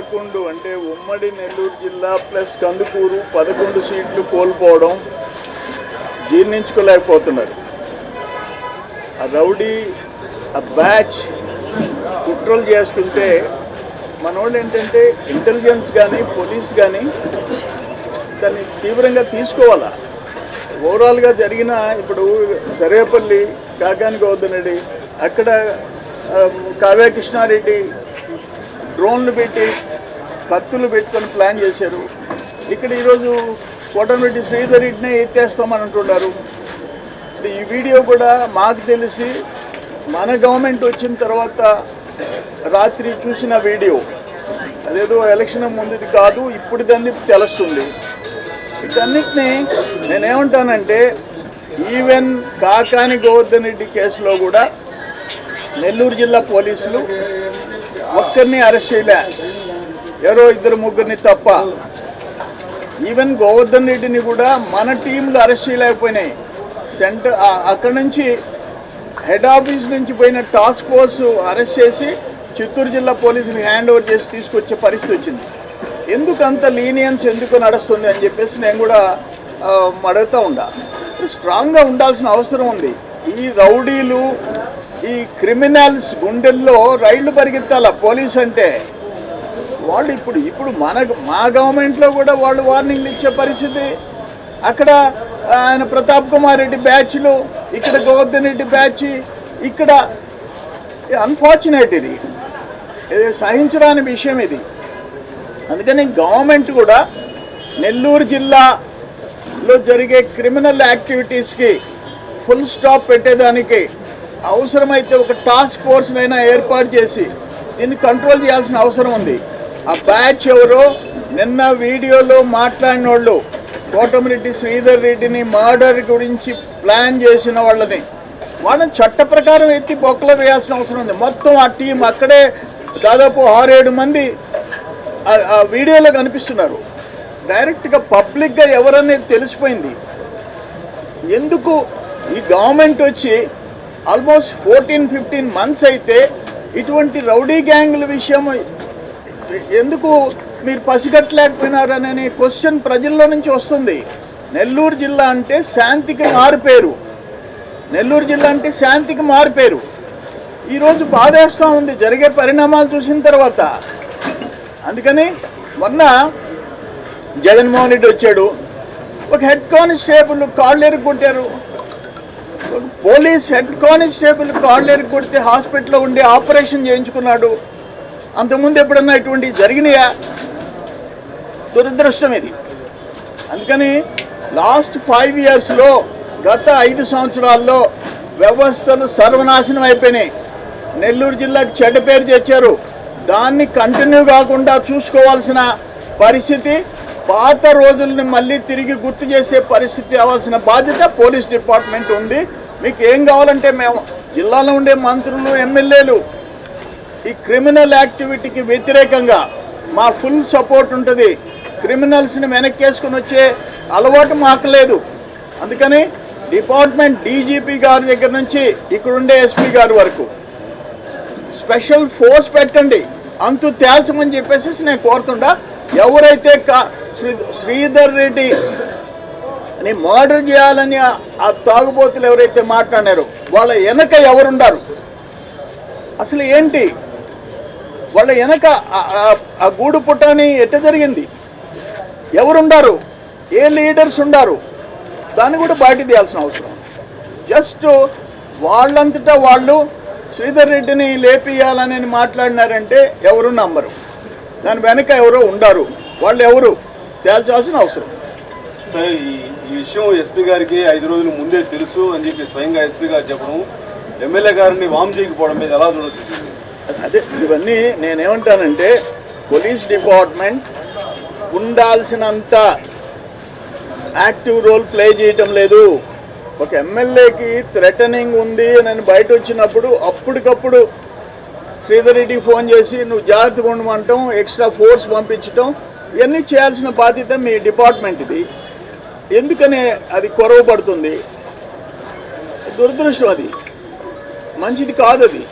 పదకొండు అంటే ఉమ్మడి నెల్లూరు జిల్లా ప్లస్ కందుకూరు పదకొండు సీట్లు కోల్పోవడం జీర్ణించుకోలేకపోతున్నారు. ఆ రౌడీ ఆ బ్యాచ్ కుట్రలు చేస్తుంటే మనోళ్ళు ఏంటంటే ఇంటెలిజెన్స్ కానీ పోలీస్ కానీ దాన్ని తీవ్రంగా తీసుకోవాలా? ఓవరాల్గా జరిగిన ఇప్పుడు సరేపల్లి కాకానికి వద్దనడి అక్కడ కావ్యకృష్ణారెడ్డి డ్రోన్లు పెట్టి కత్తులు పెట్టుకొని ప్లాన్ చేశారు. ఇక్కడ ఈరోజు కోటమిరెడ్డి శ్రీధర్ రెడ్డినే ఎత్తేస్తామని అంటున్నారు. ఇప్పుడు ఈ వీడియో కూడా మాకు తెలిసి మన గవర్నమెంట్ వచ్చిన తర్వాత రాత్రి చూసిన వీడియో. అదేదో ఎలక్షన్ ముందుది కాదు ఇప్పుడు దాన్ని తెలుస్తుంది. వీటన్నిటిని నేనేమంటానంటే ఈవెన్ కాకాని గోవర్ధన్ రెడ్డి కేసులో కూడా నెల్లూరు జిల్లా పోలీసులు ఒక్కరిని అరెస్ట్ చేయలే. ఎవరో ఇద్దరు ముగ్గురిని తప్ప. ఈవెన్ గోవర్ధన్ రెడ్డిని కూడా మన టీంలు అరెస్ట్ చేయలేకపోయినాయి. సెంటర్ అక్కడ నుంచి హెడ్ ఆఫీస్ నుంచి పోయిన టాస్క్ ఫోర్స్ అరెస్ట్ చేసి చిత్తూరు జిల్లా పోలీసులు హ్యాండ్ ఓవర్ చేసి తీసుకొచ్చే పరిస్థితి వచ్చింది. ఎందుకు అంత లీనియన్స్ ఎందుకు నడుస్తుంది అని చెప్పేసి నేను కూడా అడుగుతూ ఉండా. స్ట్రాంగ్గా ఉండాల్సిన అవసరం ఉంది. ఈ రౌడీలు ఈ క్రిమినల్స్ గుండెల్లో రైళ్ళు పరిగెత్తాల పోలీస్ అంటే? వాళ్ళు ఇప్పుడు ఇప్పుడు మన మా గవర్నమెంట్లో కూడా వాళ్ళు వార్నింగ్లు ఇచ్చే పరిస్థితి. అక్కడ ఆయన ప్రతాప్ కుమార్ రెడ్డి బ్యాచ్లు ఇక్కడ గోవర్ధన్ రెడ్డి బ్యాచ్ ఇక్కడ అన్ఫార్చునేట్ ఇది. ఇది సహించడానికి విషయం ఇది. అందుకని గవర్నమెంట్ కూడా నెల్లూరు జిల్లాలో జరిగే క్రిమినల్ యాక్టివిటీస్కి ఫుల్ స్టాప్ పెట్టేదానికి అవసరమైతే ఒక టాస్క్ ఫోర్స్నైనా ఏర్పాటు చేసి దీన్ని కంట్రోల్ చేయాల్సిన అవసరం ఉంది. ఆ బ్యాచ్ ఎవరో నిన్న వీడియోలో మాట్లాడిన వాళ్ళు కోటమిరెడ్డి శ్రీధర్ రెడ్డిని మర్డర్ గురించి ప్లాన్ చేసిన వాళ్ళని. వాళ్ళని చట్ట ప్రకారం ఎత్తి బొక్కలో వేయాల్సిన అవసరం ఉంది. మొత్తం ఆ టీం అక్కడే దాదాపు ఆరేడు మంది ఆ- ఆ వీడియోలో కనిపిస్తున్నారు. డైరెక్ట్గా పబ్లిక్గా ఎవరనేది తెలిసిపోయింది. ఎందుకు ఈ గవర్నమెంట్ వచ్చి ఆల్మోస్ట్ ఫోర్టీన్ ఫిఫ్టీన్ మంత్స్ అయితే ఇటువంటి రౌడీ గ్యాంగుల విషయం ఎందుకు మీరు పసిగట్టలేకపోయినారనే క్వశ్చన్ ప్రజల్లో నుంచి వస్తుంది. నెల్లూరు జిల్లా అంటే శాంతికి మారిపేరు. నెల్లూరు జిల్లా అంటే శాంతికి మారిపేరు. ఈరోజు బాధేస్తూ ఉంది జరిగే పరిణామాలు చూసిన తర్వాత. అందుకని మొన్న జగన్మోహన్ రెడ్డి వచ్చాడు. ఒక హెడ్ కానిస్టేబుల్ కాళ్ళు ఎరుక్కుంటారు ఒక పోలీస్ హెడ్ కానిస్టేబుల్ కాళ్ళు ఎరుక్కొడితే హాస్పిటల్లో ఉండి ఆపరేషన్ చేయించుకున్నాడు. అంతకుముందు ఎప్పుడన్నా ఇటువంటివి జరిగినాయా? దురదృష్టం ఇది. అందుకని లాస్ట్ ఫైవ్ ఇయర్స్లో గత ఐదు సంవత్సరాల్లో వ్యవస్థలు సర్వనాశనం అయిపోయినాయి. నెల్లూరు జిల్లాకు చెడ్డ పేరు తెచ్చారు. దాన్ని కంటిన్యూ కాకుండా చూసుకోవాల్సిన పరిస్థితి పాత రోజుల్ని మళ్ళీ తిరిగి గుర్తు చేసే పరిస్థితి అవ్వాల్సిన బాధ్యత పోలీస్ డిపార్ట్మెంట్ ఉంది. మీకు ఏం కావాలంటే మేము జిల్లాలో ఉండే మంత్రులు ఎమ్మెల్యేలు ఈ క్రిమినల్ యాక్టివిటీకి వ్యతిరేకంగా మా ఫుల్ సపోర్ట్ ఉంటుంది. క్రిమినల్స్ని వెనక్కేసుకుని వచ్చే అలవాటు మాకు లేదు. అందుకని డిపార్ట్మెంట్ డీజీపీ గారి దగ్గర నుంచి ఇక్కడుండే ఎస్పీ గారి వరకు స్పెషల్ ఫోర్స్ పెట్టండి. అంతు తేల్చమని చెప్పేసి నేను కోరుతుండా. ఎవరైతే శ్రీధర్ రెడ్డి అని మర్డర్ చేయాలని ఆ- ఆ తాగుబోతులు ఎవరైతే మాట్లాడారో వాళ్ళ వెనక ఎవరుండారు? అసలు ఏంటి? వాళ్ళ వెనక ఆ- గూడు పుట్టని ఎట్ట జరిగింది? ఎవరుండారు? ఏ లీడర్స్ ఉండారు? దాన్ని కూడా బయట తీయాల్సిన అవసరం. జస్ట్ వాళ్ళంతటా వాళ్ళు శ్రీధర్ రెడ్డిని లేపియాలని మాట్లాడినారంటే ఎవరు నమ్మరు. దాని వెనక ఎవరో ఉండారు. వాళ్ళు ఎవరు? తేల్చాల్సిన అవసరం. సరే ఈ ఈ విషయం ఎస్పీ గారికి ఐదు రోజుల ముందే తెలుసు అని చెప్పి స్వయంగా ఎస్పీ గారు చెప్పడం ఎమ్మెల్యే గారిని వామ్ చేయకపోవడం మీద ఎలా చూడొచ్చు అదే ఇవన్నీ నేనేమంటానంటే పోలీస్ డిపార్ట్మెంట్ ఉండాల్సినంత యాక్టివ్ రోల్ ప్లే చేయటం లేదు. ఒక ఎమ్మెల్యేకి థ్రెటనింగ్ ఉంది అని బయట వచ్చినప్పుడు అప్పటికప్పుడు శ్రీధర్ రెడ్డికి ఫోన్ చేసి నువ్వు జాగ్రత్తగా ఉండమంటాం ఎక్స్ట్రా ఫోర్స్ పంపించటం ఇవన్నీ చేయాల్సిన బాధ్యత మీ డిపార్ట్మెంట్ ఇది ఎందుకని అది కొరవ పడుతుంది దురదృష్టం అది. మంచిది కాదు అది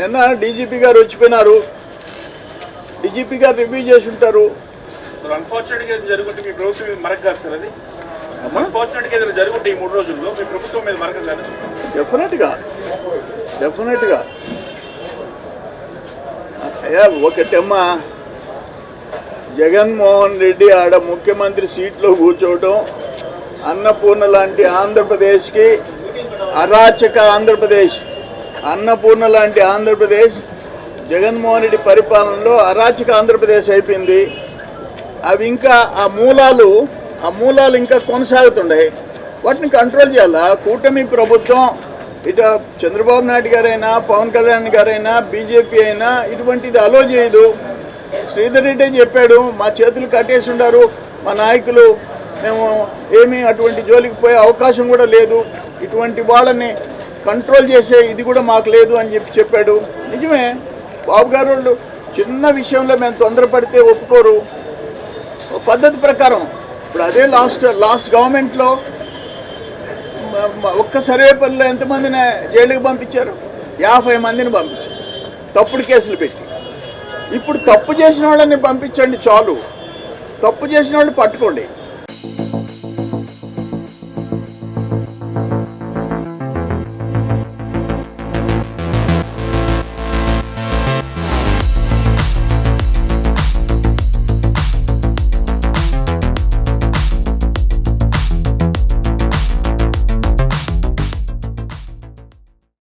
నిన్న డీజీపీ గారు వచ్చిపోయినారు. డీజీపీ గారు రివ్యూ చేసి ఉంటారు. మీ ప్రభుత్వం మరక కాదు సార్ అది. అమ్మా. అన్ఫార్చునేట్గా ఏదైనా జరుగుంటే ఈ మూడు రోజుల్లో మీ ప్రభుత్వం మీద మరక కాదు. డెఫినెట్గా డెఫినెట్గా అయ్యా ఒకటమ్మా. జగన్మోహన్ రెడ్డి ఆడ ముఖ్యమంత్రి సీట్లో కూర్చోవటం అన్నపూర్ణ లాంటి ఆంధ్రప్రదేశ్కి అరాచక ఆంధ్రప్రదేశ్. అన్నపూర్ణ లాంటి ఆంధ్రప్రదేశ్ జగన్మోహన్ రెడ్డి పరిపాలనలో అరాచక ఆంధ్రప్రదేశ్ అయిపోయింది. అవి ఇంకా ఆ మూలాలు ఆ మూలాలు ఇంకా కొనసాగుతుండే. వాటిని కంట్రోల్ చేయాలా? కూటమి ప్రభుత్వం ఇటు చంద్రబాబు నాయుడు గారైనా పవన్ కళ్యాణ్ గారైనా బీజేపీ అయినా ఇటువంటిది అలో చేయదు. శ్రీధర్ రెడ్డి చెప్పాడు? మా చేతులు కట్టేసి ఉండారు మా నాయకులు మేము ఏమీ అటువంటి జోలికి పోయే అవకాశం కూడా లేదు. ఇటువంటి వాళ్ళని కంట్రోల్ చేసే ఇది కూడా మాకు లేదు అని చెప్పి చెప్పాడు. నిజమే బాబు గారు వాళ్ళు చిన్న విషయంలో మేము తొందరపడితే ఒప్పుకోరు. ఒక పద్ధతి ప్రకారం ఇప్పుడు అదే లాస్ట్ లాస్ట్ గవర్నమెంట్లో ఒక్క సర్వేపల్లిలో ఎంతమందిని జైలుకి పంపించారు? యాభై మందిని పంపించారు. తప్పుడు కేసులు పెట్టి. ఇప్పుడు తప్పు చేసిన వాళ్ళని పంపించండి చాలు. తప్పు చేసిన వాళ్ళు పట్టుకోండి.